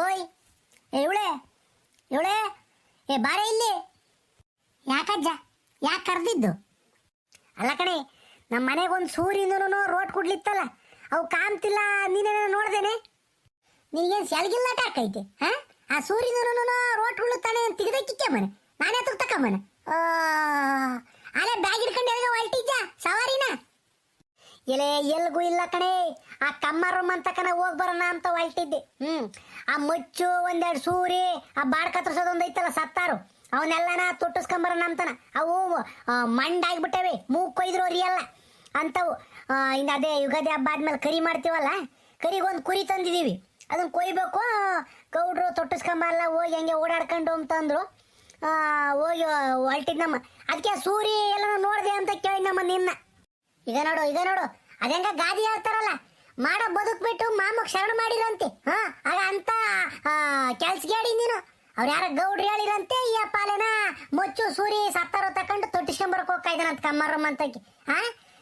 ಓಯ್ ಇವಳೆ ಇವಳೆ, ಏ ಬಾರೆ ಇಲ್ಲಿ. ಯಾಕಜ್ಜ ಯಾಕೆ ಕರೆದಿದ್ದು? ಅಲ್ಲ ಕಣೆ ನಮ್ಮ ಮನೆಗೆ ಒಂದು ಸೂರ್ಯನೂ ರೋಡ್ ಕೊಡ್ಲಿತ್ತಲ್ಲ, ಅವು ಕಾಣ್ತಿಲ್ಲ ನೀನೇನ ನೋಡ್ದೇನೆ? ನಿನಗೇನು ಸೆಲ್ಗಿಲ್ಲ ಟಾಕೈತೆ ಹಾ? ಆ ಸೂರ್ಯನೂ ರೋಡ್ ಕೊಡ್ಲುತ್ತಾನೆ ಅಂತ ತೆಗೆದಕ್ಕಿಕ್ಕೆ ಮನೆ ನಾನೇ ಹತ್ರ ಮನೆ ಅಲ್ಲೇ ಬ್ಯಾಗ್ ಹಿಡ್ಕೊಂಡು ಎಲ್ಲಿಗೆ ಹೊಲ್ಟಿದ್ದ ಸವಾರಿನ? ಎಲೆ ಎಲ್ಗೂ ಇಲ್ಲ ಕಣೆ. ಆ ಕಮ್ಮರಮ್ಮ ಅಂತಕನ ಹೋಗ್ ಬರೋಣ ಅಂತ ಹೊಲ್ಟಿದ್ದೆ. ಹ್ಮ್. ಆ ಮಚ್ಚು ಒಂದೆರಡು ಸೂರಿ, ಆ ಬಾಡ್ ಕತ್ತರ್ಸೋದು ಒಂದ್ ಐತಲ್ಲ ಸತ್ತಾರು. ಅವನ್ನೆಲ್ಲನ ತೊಟ್ಟಿಸ್ಕೊಂಬರೋಣ ಅಂತನ. ಅವು ಮಂಡಾಗ್ಬಿಟ್ಟವೆ. ಮೂಗ್ ಕೊಯ್ದ್ರು ಅರಿಯಲ್ಲ. ಅಂತವು ಇನ್ನು ಅದೇ ಯುಗಾದಿ ಹಬ್ಬ ಆದ್ಮೇಲೆ ಕರಿ ಮಾಡ್ತೀವಲ್ಲ, ಕರಿಗೊಂದು ಕುರಿ ತಂದಿದೀವಿ. ಅದನ್ನ ಕೊಯ್ಬೇಕು, ಗೌಡ್ರು ತೊಟ್ಟಿಸ್ಕೊಂಬಲ್ಲ, ಹೋಗಿ ಹಂಗೆ ಓಡಾಡ್ಕೊಂಡು ಅಂತಂದ್ರು ಹೋಗಿ ಹೋಗಿ ಹೊಲ್ಟಿದ್ನಮ್ಮ ಅದಕ್ಕೆ ಸೂರಿ ಎಲ್ಲ ನೋಡಿದೆ ಅಂತ ಕೇಳಿದ್ನಮ್ಮ ನಿನ್ನ. ಈಗ ನೋಡು ಈಗ ನೋಡು. ಅದಂಗ ಗಾದಿ ಹೇಳ್ತಾರಲ್ಲ ಬದುಕ್ ಬಿಟ್ಟು ಮಾಮಕ್ ಶರಣ ಮಾಡಿರಂತೆ. ಹಾ, ಆಗ ಅಂತ ಕೆಲ್ಸಗೇಡಿ ನೀನು. ಅವ್ರು ಯಾರ ಗೌಡ್ರಿ ಹೇಳಿರಂತೆ, ಈ ಪಾಲೆನ ಮೊಚ್ಚು ಸೂರಿ ಸತ್ತಾರು ತಕೊಂಡು ತೊಟ್ಟಿಸ್ಕೊಂಬರಕ್ ಹೋಗ್ತಾ ಇದ್ದಾನಂತ ಕಮ್ಮರಮ್ಮ ಅಂತಕಿ ಹಾ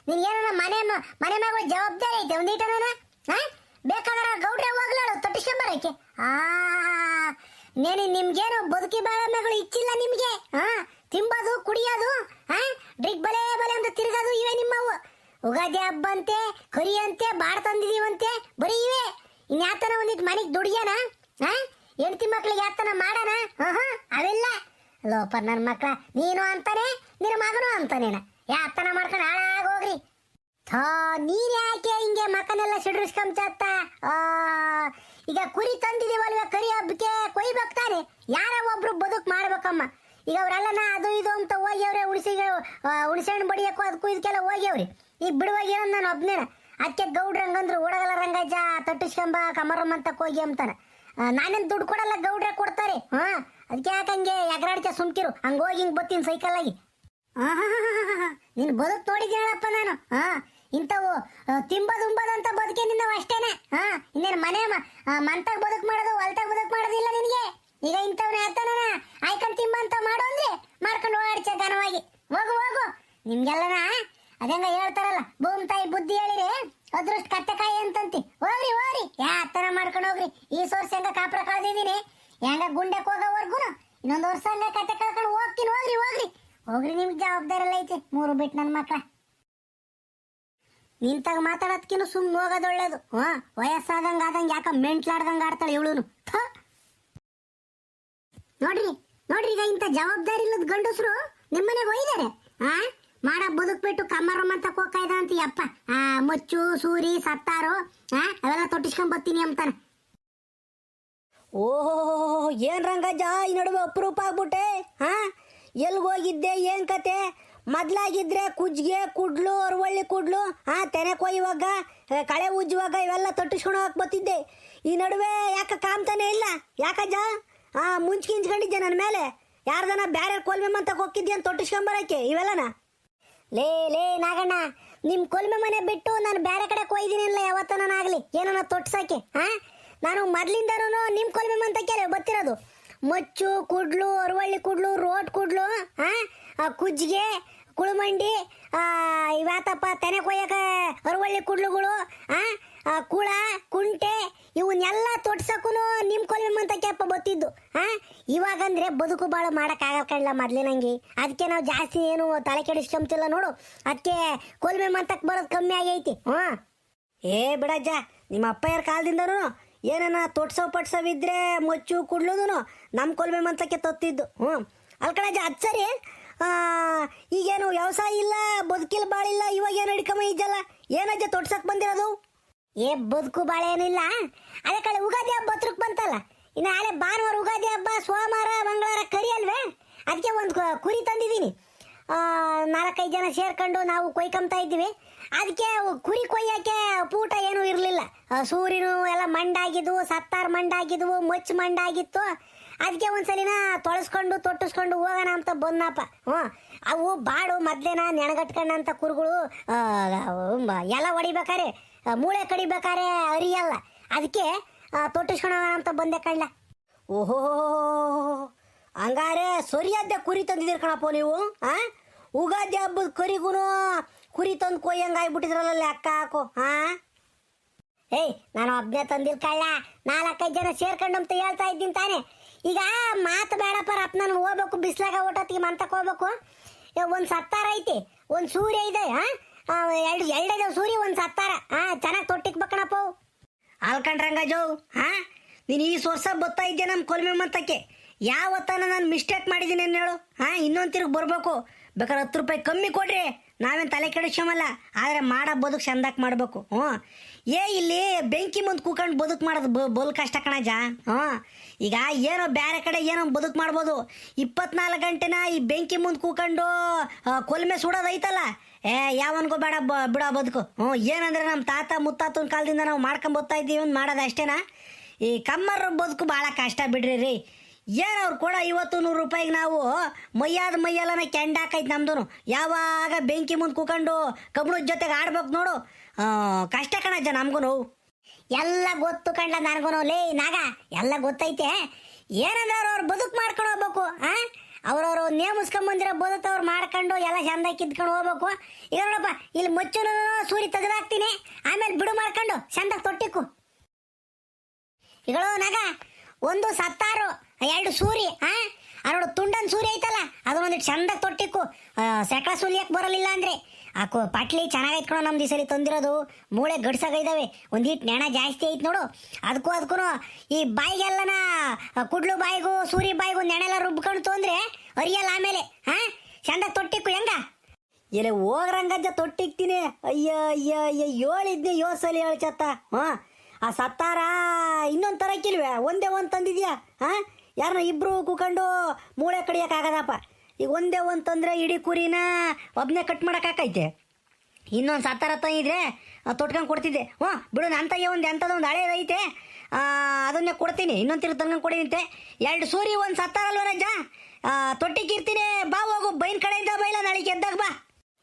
ನಿನ್ಗೇನ ಮನೆ ಮನೆ ಮಗಳು ಜವಾಬ್ದಾರಿ ಐತೆ ಒಂದೀಟನ ಹಾ, ಬೇಕಾದ್ರೆ ಗೌಡ್ರೆ ಹೋಗ್ಲಾಳು ತೊಟ್ಟಿಸ್ಕೊಂಬರಕ್ಕೆ ಆ, ನೇನಿ ನಿಮ್ಗೇನು ಬದುಕಿ ಬಾಳ ಮಗಳು ಇಚ್ಚಿಲ್ಲ ನಿಮ್ಗೆ? ಹಾ, ತಿಂಬದು, ಕುಡಿಯೋದು, ಹಾ ಡ್ರಿಗ್ ಬಲೆ ಬಲೆ ಅಂತ ತಿರ್ಗೋದು ಇವೆ ನಿಮ್ಮವು ಉಗಾದಿ ಹಬ್ಬ ಅಂತೆ ಕರಿ ಅಂತೆ ಬಾಡ ತಂದಿದೀವಂತೆ, ಬರೀ ಇವೆ. ಇನ್ಯಾತನ ಒಂದಿಟ್ಟು ಮನೆಗೆ ದುಡಿಯೋಣ ಹಾ ಹೆಂಡತಿ ಮಕ್ಳಿಗೆ ಯಾತನ ಮಾಡೋಣ ಹಾ ಅವೆಲ್ಲ. ಲೋಪ ನನ್ನ ಮಕ್ಳ, ನೀನು ಅಂತಾನೆ ನಿನ್ನ ಮಗನು ಅಂತಾನೇನ? ಯಾತನ ಮಾಡ್ಕೊಂಡು ಹಾಳಾಗೋಗ್ರಿ ಥಾ, ನೀನ್ ಯಾಕೆ ಹಿಂಗೆ ಮಕ್ಕನೆಲ್ಲ ಸಿಡ್ರಿಸ್ಕೊಂತ ಆ, ಈಗ ಕುರಿ ತಂದಿದೀವಲ್ವ ಕರಿ ಹಬ್ಬಕ್ಕೆ? ಕೊಯ್ಬೇಕು ತಾನೆ. ಯಾರ ಒಬ್ರು ಬದುಕು ಮಾಡ್ಬೇಕಮ್ಮ. ಈಗ ಅವರೆಲ್ಲನ ಅದು ಇದು ಅಂತ ಹೋಗ್ಯವ್ರೆ ಉಳಿಸಿಗೆ ಉಳಿಸಣ್ಣ ಬಡಿಯಕ್ಕೂ ಅದಕ್ಕೂ ಇದಕ್ಕೆಲ್ಲ ಹೋಗ್ಯವ್ರಿ. ಈಗ ಬಿಡುವಾಗಿರೋ ನಾನು ಒಬ್ನೇನ ಅದಕ್ಕೆ ಗೌಡ್ರ ಹಂಗಂದ್ರು ಓಡಗಲ್ಲ ರಂಗಜ್ಜ, ತಟ್ಟಿಸ್ಕೊಂಬ, ಕಮರಮ್ಮ ಅಂತ ಹೋಗಿ ಅಂತಾನೆ. ನಾನೇನು ದುಡ್ಡು ಕೊಡಲ್ಲ, ಗೌಡ್ರೆ ಕೊಡ್ತಾರೆ. ಹಾ ಅದಕ್ಕೆ ಯಾಕಂಗೆ ಎಗರಾಡ್ಕೆ ಸುಮ್ಕಿರು? ಹಂಗೆ ಹೋಗಿ ಹಿಂಗೆ ಬತ್ತೀನಿ ಸೈಕಲ್ ಆಗಿ. ನೀನು ಬದುಕು ಹೇಳಪ್ಪ ನಾನು. ಹಾ ಇಂಥವು ತಿಂಬದುಂಬದಂತ ಬದುಕೆ ನಿನ್ನವು ಅಷ್ಟೇನೆ. ಹಾ, ಇನ್ನೇನು ಮನೆ ಮಂತಾಗ ಬದುಕು ಮಾಡೋದು, ಹೊಲ್ತಾಗ ಬದುಕು ಮಾಡೋದಿಲ್ಲ ನಿನಗೆ. ಈಗ ಇಂಥವ್ನ ಹೇಳ್ತಾನ ಆಯ್ಕೊಂಡ್ ತಿಂಬಂತ ಮಾಡು ಅಂದ್ರೆ ಮಾಡ್ಕೊಂಡು ಓಡಾಡ್ಚ ಘನವಾಗಿ. ಹೋಗು ಹೋಗು. ನಿಮ್ಗೆಲ್ಲನ ಅದಂಗ ಹೇಳ್ತಾರಲ್ಲ, ಭೂಮಿ ತಾಯಿ ಬುದ್ಧಿ ಹೇಳಿರಿ, ಅದೃಷ್ಟ ಕಟ್ಟಕಾಯಿ ಅಂತಂತಿ. ಹೋಗ್ರಿ ಹೋಗ್ರಿ. ಯಾ ತರ ಮಾಡ್ಕೊಂಡು ಹೋಗ್ರಿ. ಈ ಸೋರ್ಸ್ ಹೆಂಗ ಕಾಪ್ರ ಕಳ್ದಿದೀನಿ ಹೆಂಗ ಗುಂಡಕ್ಕೆ ಹೋಗೋವರ್ಗು ಇನ್ನೊಂದು ವರ್ಷ ಹಂಗ ಕಟ್ಟೆ ಕಳ್ಕೊಂಡು ಹೋಗ್ತೀನಿ, ಹೋಗ್ರಿ ಹೋಗ್ರಿ. ಹೋಗ್ರಿ, ನಿಮ್ಗೆ ಜವಾಬ್ದಾರಿ ಎಲ್ಲ ಐತಿ, ಮೂರು ಬಿಟ್ಟು ನನ್ನ ಮಕ್ಕಳ ನಿಂತಾಗ ಮಾತಾಡೋದ್ಕಿನ್ನು ಸುಮ್ಮನೆ ಹೋಗೋದು ಒಳ್ಳೇದು. ಹಾ ವಯಸ್ಸಾದಂಗ ಆದಂಗ ಯಾಕ ಮೆಂಟ್ಲಾಡ್ದಂಗೆ ಆಡ್ತಾಳೆ ಇವಳುನು? ನೋಡ್ರಿ ನೋಡ್ರಿ ಈಗ ಇಂಥ ಜವಾಬ್ದಾರಿ ಇಲ್ಲದ ಗಂಡಸರು ನಿಮ್ಮನೆಗೆ ಒಯ್ದಾರೆ, ಆ? ಮಾಡ ಬದುಕ್ಬಿಟ್ಟು ಕಮ್ಮರಮ್ಮ ಅಂತ ಹೋಗ್ತಾ ಇದ್ದ ಅಂತ ಅಪ್ಪ. ಆ, ಮುಚ್ಚು, ಸೂರಿ, ಸತ್ತಾರು, ಆ? ಅವೆಲ್ಲ ತೊಟ್ಟಿಸ್ಕೊಂಡ್ ಬರ್ತೀನಿ ಅಂತಾನೆ. ಓಹೋ, ಏನ್ ರಂಗಜ್ಜ, ಈ ನಡುವೆ ಅಪರೂಪ ಆಗ್ಬಿಟ್ಟೆ ಹಾ ಎಲ್ಗ್ ಹೋಗಿದ್ದೆ ಏನ್ ಕತೆ? ಮೊದ್ಲಾಗಿದ್ರೆ ಕುಜ್ಗೆ, ಕುಡ್ಲು, ಅರವಳ್ಳಿ ಕುಡ್ಲು, ಆ? ತೆನೆ ಕೊಯ್ಯುವಾಗ ಕಳೆ ಉಜ್ಜುವಾಗ ಇವೆಲ್ಲ ತೊಟ್ಟಿಸ್ಕೊಂಡು ಹೋಗಕ್ ಬರ್ತಿದ್ದೆ. ಈ ನಡುವೆ ಯಾಕ ಕಾಮ್ತಾನೆ ಇಲ್ಲ? ಯಾಕಜ್ಜ? ಹಾ ಮುಂಚ್ಕಿಂಚ್ಕೊಂಡಿದ್ದೆ ನನ್ನ ಮೇಲೆ. ಯಾರ್ದನ ಬ್ಯಾರೆ ಕೋಲ್ಮೆ ಅಂತ ಹೋಗಿದ್ದೆ ಅಂತ ತೊಟ್ಟಿಸ್ಕೊಂಬರಕ್ಕೆ, ಇವೆಲ್ಲನ? ಲೇ ಲೇ, ನಾಗಣ್ಣ, ನಿಮ್ ಕೊಲ್ಮೆ ಮನೆ ಬಿಟ್ಟು ನಾನು ಬೇರೆ ಕಡೆ ಕೊಯ್ದಿನಿಲ್ಲ ಆಗಲಿ ಏನನ್ನ ತೊಟ್ಸಕ್ಕೆ ಹಾ ನಾನು ಮೊದ್ಲಿಂದನೂ ನಿಮ್ ಕೊಲ್ಮೆ ಕೇಳಿ ಬತ್ತಿರೋದು ಮಚ್ಚು, ಕುಡ್ಲು, ಅರವಳ್ಳಿ ಕುಡ್ಲು ರೋಡ್ ಕುಡ್ಲು ಹಾ ಆ ಕುಜ್ಜಿಗೆ ಕುಳುಮಂಡಿ, ಆ ಇವತ್ತಪ್ಪ ತೆನೆ ಕೊಯ್ಯಕ ಅರವಳ್ಳಿ ಕುಡ್ಲುಗಳು ಹಾ ಆ, ಕುಳ, ಕುಂಟೆ ಇವನ್ನೆಲ್ಲ ತೊಟ್ಸಕ್ಕೂ ನಿಮ್ಮ ಕೊಲ್ಮೆ ಅಂತ ಬತ್ತಿದ್ದು ಗೊತ್ತಿದ್ದು ಹಾ? ಇವಾಗಂದ್ರೆ ಬದುಕು ಭಾಳ ಮಾಡೋಕ್ಕಾಗಲ್ಲ ಕಣ್ಲ ಮೊದ್ಲಿನಂಗೆ ಅದಕ್ಕೆ ನಾವು ಜಾಸ್ತಿ ಏನು ತಲೆ ಕೆಡಿಸ್ಕೊಂತಿಲ್ಲ ನೋಡು. ಅದಕ್ಕೆ ಕೊಲ್ಮೆ ಮಂತಕ್ಕೆ ಬರೋದು ಕಮ್ಮಿ ಆಗೈತಿ ಹಾ ಏ ಬಿಡಜ್ಜ, ನಿಮ್ಮ ಅಪ್ಪಯ್ಯರ ಕಾಲದಿಂದನೂ ಏನನ್ನ ತೊಟ್ಸೋ ಪಟ್ಸವಿದ್ರೆ ಮೊಚ್ಚು ಕುಡ್ಲುದು ನಮ್ಮ ಕೊಲ್ಮೆ ಮಂತಕ್ಕೆ ತೊತ್ತಿದ್ದು, ಹ್ಞೂ? ಅಲ್ಲಿ ಕಣಜ್ಜ, ಅದು ಸರಿ. ಈಗೇನು ವ್ಯವಸಾಯ ಇಲ್ಲ ಬದುಕಿಲ್ಲ ಬಾಳಿಲ್ಲ ಇವಾಗ ಏನು ಹಿಡ್ಕಮ್ಮ ಇಜ್ಜಲ್ಲ ಏನಜ್ಜ ತೊಟ್ಸಕ್ಕೆ ಬಂದಿರೋದು? ಏ ಬದುಕು ಬಾಳೆ ಏನಿಲ್ಲ. ಅದೇ ಕಡೆ ಉಗಾದಿ ಹಬ್ಬ ಹತ್ರಕ್ಕೆ ಬಂತಲ್ಲ. ಇನ್ನು ಹಳೆ ಭಾನುವಾರ ಉಗಾದಿ ಹಬ್ಬ, ಸೋಮವಾರ, ಮಂಗಳವಾರ ಕರಿ ಅಲ್ವೇ? ಅದಕ್ಕೆ ಒಂದು ಕುರಿ ತಂದಿದ್ದೀನಿ. ನಾಲ್ಕೈದು ಜನ ಸೇರ್ಕೊಂಡು ನಾವು ಕೊಯ್ಕೊಂತ ಇದ್ದೀವಿ. ಅದಕ್ಕೆ ಕುರಿ ಕೊಯ್ಯೋಕ್ಕೆ ಪೂಟ ಏನೂ ಇರಲಿಲ್ಲ. ಸೂರ್ಯನು ಎಲ್ಲ ಮಂಡಾಗಿದ್ವು, ಸತ್ತಾರು ಮಂಡಾಗಿದ್ವು, ಮೊಚ್ಚು ಮಂಡಾಗಿತ್ತು. ಅದಕ್ಕೆ ಒಂದ್ಸಲಿನ ತೊಳಸ್ಕೊಂಡು, ತೊಟ್ಟಿಸ್ಕೊಂಡು ಹೋಗೋಣ ಅಂತ ಬಂದಪ್ಪ ಹ್ಞೂ. ಅವು ಬಾಡು, ಮೊದ್ಲೇನ ನೆನಗಟ್ಕೊಂಡಂಥ ಕುರುಗಳು ಎಲ್ಲ ಹೊಡಿಬೇಕಾರೆ. ಮೂಳೆ ಕಡಿಬೇಕಾರೆ ಅರಿಯಲ್ಲ ಅದಕ್ಕೆ ತೊಟ್ಟಿಸ್ಕೊಳ ಅಂತ ಬಂದೆ ಕಣ್ಣ ಓಹೋ, ಹಂಗಾರೆ ಸರಿಯಾದ ಕುರಿ ತಂದಿದ್ದೀರಿ ಕಣಪ್ಪ ನೀವು, ಆ? ಉಗಾದಿ ಹಬ್ಬದ ಕರಿಗೂ ಕುರಿ ತಂದು ಕೊಯ್ಯಂಗ ಅಕ್ಕ ಹಾಕು ಹಾ ಏಯ್, ನಾನು ಒಬ್ನೇ ತಂದಿಲ್ ಕಳ್ಳ ನಾಲ್ಕೈದು ಜನ ಸೇರ್ಕೊಂಡು ಅಂತ ಹೇಳ್ತಾ ಇದ್ದೀನಿ ತಾನೆ. ಈಗ ಮಾತು ಬೇಡಪ್ಪ ರಪ್ಪ ನಾನು ಹೋಗ್ಬೇಕು, ಬಿಸ್ಲಾಗ ಓಟೋತ್ತಿಗೆ ಮಂತಕ್ಕೆ ಹೋಗ್ಬೇಕು. ಒಂದು ಸತ್ತಾರ ಐತಿ, ಒಂದು ಸೂರ್ಯ ಇದೆ ಹಾ ಎರಡು ಎರಡಿದಾವ ಸೂರಿ ಒಂದು ಸತ್ತಾರ. ಹಾ ಚೆನ್ನಾಗಿ ತೊಟ್ಟಿಕ್ಬೇಕಣಪ್ಪ. ಅಲ್ಕಂಡ್ ಜೋ ಹಾ ನೀನು ಈ ಸೋರ್ಸ ಬರ್ತಾ ಇದ್ದೆ ನಮ್ಮ ಕೊಲ್ಮೆ ಮಂತಕ್ಕೆ ಯಾವತ್ತನ ನಾನು ಮಿಸ್ಟೇಕ್ ಮಾಡಿದ್ದೀನಿ ಏನ್ ಹೇಳು. ಹಾ ಇನ್ನೊಂದು ತಿರುಗಿ ಬರಬೇಕು. ಬೇಕಾದ್ರೆ ಹತ್ತು ರೂಪಾಯಿ ಕಮ್ಮಿ ಕೊಡ್ರಿ. ನಾವೇನು ತಲೆ ಕೆಡಿಸ್ಕೊಂಬಲ್ಲ ಆದರೆ ಮಾಡೋ ಬದುಕು ಚಂದಾಕ್ ಮಾಡಬೇಕು. ಹ್ಞೂ. ಏ, ಇಲ್ಲಿ ಬೆಂಕಿ ಮುಂದೆ ಕೂಕೊಂಡು ಬದುಕು ಮಾಡೋದು ಬಲ್ ಕಷ್ಟ ಕಣಜ. ಹ್ಞೂ. ಈಗ ಏನೋ ಬೇರೆ ಕಡೆ ಏನೋ ಬದುಕು ಮಾಡ್ಬೋದು. ಇಪ್ಪತ್ನಾಲ್ಕು ಗಂಟೆನ ಈ ಬೆಂಕಿ ಮುಂದೆ ಕೂಕೊಂಡು ಕೊಲ್ಮೆ ಸುಡೋದೈತಲ್ಲ ಏ ಯಾವನ್ಗೂ ಬೇಡ ಬಿಡ ಬದುಕು. ಹ್ಞೂ, ಏನಂದ್ರೆ ನಮ್ಮ ತಾತ ಮುತ್ತಾತನ ಕಾಲದಿಂದ ನಾವು ಮಾಡ್ಕೊಂಡು ಬರ್ತಾ ಇದ್ದೀವಿ ಅಂತ ಮಾಡೋದು ಅಷ್ಟೇನಾ? ಈ ಕಮ್ಮರ ಬದುಕು ಭಾಳ ಕಷ್ಟ ಬಿಡ್ರಿ ರೀ. ಏನವ್ರು ಕೂಡ ಇವತ್ತು ನೂರು ರೂಪಾಯಿಗೆ ನಾವು ಮೈಯಾದ ಮೈಯಲ್ಲನ ಕೆಂಡಾಕೈತೆ ನಮ್ದು ಯಾವಾಗ ಬೆಂಕಿ ಮುಂದೆ ಕೂಕೊಂಡು ಕಬ್ಬಣದ ಜೊತೆಗೆ ಆಡ್ಬೇಕು ನೋಡು. ಕಷ್ಟ ಕಣಜ್ಜ ನಮಗೂ ನೋವು ಎಲ್ಲ ಗೊತ್ತು ಕಂಡ ನನಗೂ ಲೇ, ನಾಗ, ಎಲ್ಲ ಗೊತ್ತೈತೆ. ಏನಂದ್ರೆ ಅವ್ರು ಬದುಕು ಮಾಡ್ಕೊಂಡು ಹೋಗ್ಬೇಕು, ಆ? ಅವ್ರವ್ರು ನೇಮಿಸ್ಕೊಂಬಂದಿರೋ ಬದುಕು ಅವ್ರು ಮಾಡ್ಕೊಂಡು ಎಲ್ಲ ಚಂದ ಕಿತ್ಕೊಂಡು ಹೋಗ್ಬೇಕು. ಈಗ ನೋಡಪ್ಪ, ಇಲ್ಲಿ ಮುಚ್ಚನು ಸೂರಿ ತೆಗೆದಾಕ್ತೀನಿ. ಆಮೇಲೆ ಬಿಡು ಮಾಡ್ಕೊಂಡು ಚಂದ ತೊಟ್ಟಿಕ್ಕು. ಈಗಳು ನಗ, ಒಂದು ಸತ್ತಾರು, ಎರಡು ಸೂರಿ ಆ ನೋಡು, ತುಂಡನ್ ಸೂರಿ ಐತಲ್ಲ? ಅದನ್ನೊಂದಿಟ್ಟು ಚಂದ ತೊಟ್ಟಿಕ್ಕು. ಸೆಕಳ ಸುಲಿಯಕ್ ಬರಲಿಲ್ಲ ಅಂದ್ರೆ. ಆ ಕೊ, ಪಾಟ್ಲಿ ಚೆನ್ನಾಗೈತ್ ಕಣೋ ನಮ್ದು ಈ ಸರಿ ತಂದಿರೋದು. ಮೂಳೆ ಗಡ್ಸಾಗೈದಾವೆ. ಒಂದಿಟ್ಟು ನೆಣ ಜಾಸ್ತಿ ಐತೆ ನೋಡು. ಅದಕ್ಕೂ ಅದಕ್ಕೂ ಈ ಬಾಯಿಗೆಲ್ಲನ ಕುಡ್ಲು ಬಾಯಿಗೂ, ಸೂರಿ ಬಾಯಿಗೂ ನೆಣೆಲ್ಲ ರುಬ್ಕೊಂಡು ತೊಂದ್ರೆ ಅರಿಯಲ್ಲ ಆಮೇಲೆ. ಹಾ? ಚಂದ ತೊಟ್ಟಿಕ್ಕು ಹೆಂಗ? ಎಲೆ ಹೋಗ್ರಂಗಜ್ಜ ತೊಟ್ಟಿಕ್ತೀನಿ. ಅಯ್ಯ ಅಯ್ಯ ಅಯ್ಯ ಯೋಳಿದ್ನಿ ಏಳು ಸಲ ಹೇಳ್ಚತ್ತ ಹಾಂ? ಆ ಸತ್ತಾರ ಇನ್ನೊಂದು ತರಕ್ಕಿಲ್ವೇ ಒಂದೇ ಒಂದು ತಂದಿದ್ಯಾ? ಹಾಂ? ಯಾರನ್ನ ಇಬ್ರು ಕೂಕೊಂಡು ಮೂಳೆ ಕಡಿಯೋಕ್ಕಾಗದಪ್ಪ ಈಗ ಒಂದೇ ಒಂದು ತಂದ್ರೆ ಇಡೀ ಕುರಿನ ಒಬ್ಬನೇ ಕಟ್ ಮಾಡೋಕ್ಕಾಕೈತೆ ಇನ್ನೊಂದು ಸತ್ತಾರ ತಂದಿದ್ರೆ ತೊಟ್ಕೊಂಡು ಕೊಡ್ತಿದ್ದೆ. ಹ್ಞೂ ಬಿಡು ನನ್ನ ಒಂದು ಎಂಥದ್ದು ಒಂದು ಹಳೇದು ಆ, ಅದನ್ನೇ ಕೊಡ್ತೀನಿ. ಇನ್ನೊಂದು ತಿರು ತಂಗಂಗೆ ಕೊಡಿನಂತೆ ಎರಡು ಸೂರಿ ಒಂದು ಸತ್ತಾರಲ್ವ ತೊಟ್ಟಿ ತೊಟ್ಟಿಕ್ಕಿರ್ತೀನಿ ಬಾ ಹೋಗು ಬೈನ್ ಕಡೆಯಿಂದ ಬೈಲ ನಾಳೆ ಎದ್ದಾಗ ಬಾ.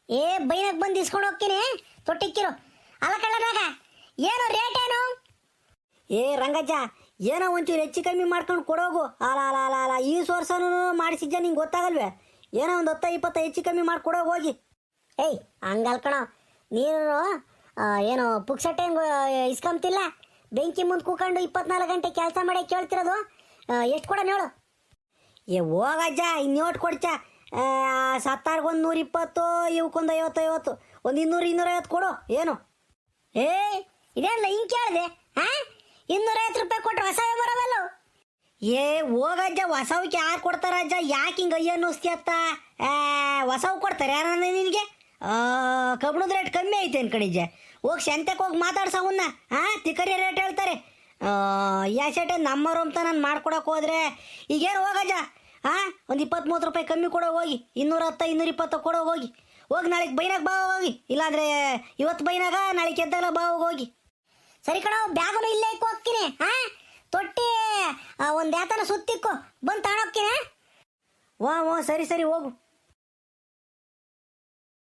ಏ ಬೈನಕ್ಕೆ ಬಂದು ಇಸ್ಕೊಂಡು ಹೋಗ್ತೀನಿ. ತೊಟ್ಟಿಕ್ಕಿರು ಅಲ್ಲ ಕಳ್ಳನಾಗ ಏನು ರೇಟ್ ಏನು? ಏ ರಂಗಜ್ಜ ಏನೋ ಒಂಚೂರು ಹೆಚ್ಚು ಕಮ್ಮಿ ಮಾಡ್ಕೊಂಡು ಕೊಡೋಗು ಅಲ ಅಲ ಅಲ ಅಲ, ಈ ವರ್ಷನೂ ಮಾಡಿಸಿದ್ದೆ ನಿಂಗೆ ಗೊತ್ತಾಗಲ್ವೇ? ಏನೋ ಒಂದು ಹತ್ತ ಇಪ್ಪತ್ತ ಹೆಚ್ಚು ಕಮ್ಮಿ ಮಾಡಿ ಕೊಡೋಗಿ ಹೋಗಿ ಏಯ್ ಹಂಗಲ್ ಕಣ. ನೀನು ಏನು ಪುಕ್ಸಟ್ಟೆ ಇಸ್ಕೊಂತಿಲ್ಲ? ಬೆಂಕಿ ಮುಂದೆ ಕೂಕೊಂಡು ಇಪ್ಪತ್ನಾಲ್ಕು ಗಂಟೆ ಕೆಲಸ ಮಾಡಿ ಕೇಳ್ತಿರೋದು? ಎಷ್ಟು ಕೊಡ ಹೇಳು? ಏ ಹೋಗಜ್ಜ ಇನ್ನೋಟ್ ಕೊಡ್ಚ. ಸತ್ತಾರ್ಗೊಂದು ನೂರ ಇಪ್ಪತ್ತು ಇವಕ್ಕೊಂದು ಐವತ್ತು ಐವತ್ತು ಒಂದು ಇನ್ನೂರು, ಇನ್ನೂರೈವತ್ತು ಕೊಡು, ಏನು? ಏ ಇದೆಲ್ಲ ಹಿಂಗೆ ಕೇಳಿದೆ ಹಾ ಇನ್ನೂರೈವತ್ತು ರೂಪಾಯಿ ಕೊಟ್ರೆ ಹೊಸ ಬರವಲ್ಲ ಏ, ಹೋಗಜ್ಜ ಹೊಸವಕ್ಕೆ ಯಾರು ಕೊಡ್ತಾರಜ್ಜ ಯಾಕೆ ಹಿಂಗೆ ಅಯ್ಯ ಅನ್ನಿಸ್ತೀಯತ್ತ ಹೊಸವು ಕೊಡ್ತಾರೆ ಯಾರ ನಿನಗೆ? ಕಬ್ಬಣದ ರೇಟ್ ಕಮ್ಮಿ ಐತೆ ಅನ್ಕಣಿಜ್ಜ ಹೋಗಿ ಸಂತೆಗೆ ಹೋಗಿ ಮಾತಾಡ್ಸವನ್ನ ಹಾಂ ತಿಕ್ಕರಿ ರೇಟ್ ಹೇಳ್ತಾರೆ. ಯಾಸೆಟೆ ನಮ್ಮವ್ರು ಅಂತ ನಾನು ಮಾಡ್ಕೊಡಕ್ಕೆ ಹೋದ್ರೆ ಈಗೇನು ಹೋಗಜ್ಜ? ಹಾಂ ಒಂದು ಇಪ್ಪತ್ತ್ಮೂವತ್ತು ರೂಪಾಯಿ ಕಮ್ಮಿ ಕೊಡೋ ಹೋಗಿ ಇನ್ನೂರ ಹತ್ತ ಇನ್ನೂರ ಇಪ್ಪತ್ತು ಕೊಡೋ ಹೋಗಿ. ಹೋಗಿ ನಾಳೆಗೆ ಬೈನಾಗ ಬಾ ಹೋಗಿ. ಇಲ್ಲಾಂದರೆ ಇವತ್ತು ಬೈನಾಗ ನಾಳೆ ಎದ್ದಾಗ ಬಾ ಹೋಗಿ. ಸರಿ ಕಣ, ಬ್ಯಾಗನು ಇಲ್ಲೇ ಇಕ್ಕೋ, ಹೋಗ್ತೀನಿ ಹಾ ತೊಟ್ಟಿ ಒಂದು ಯಾತನ ಸುತ್ತಿಕ್ಕು, ಬಂದು ತಗೊಂಡೋಗ್ತೀನಿ ವಾ ವಾ, ಸರಿ ಸರಿ, ಹೋಗು.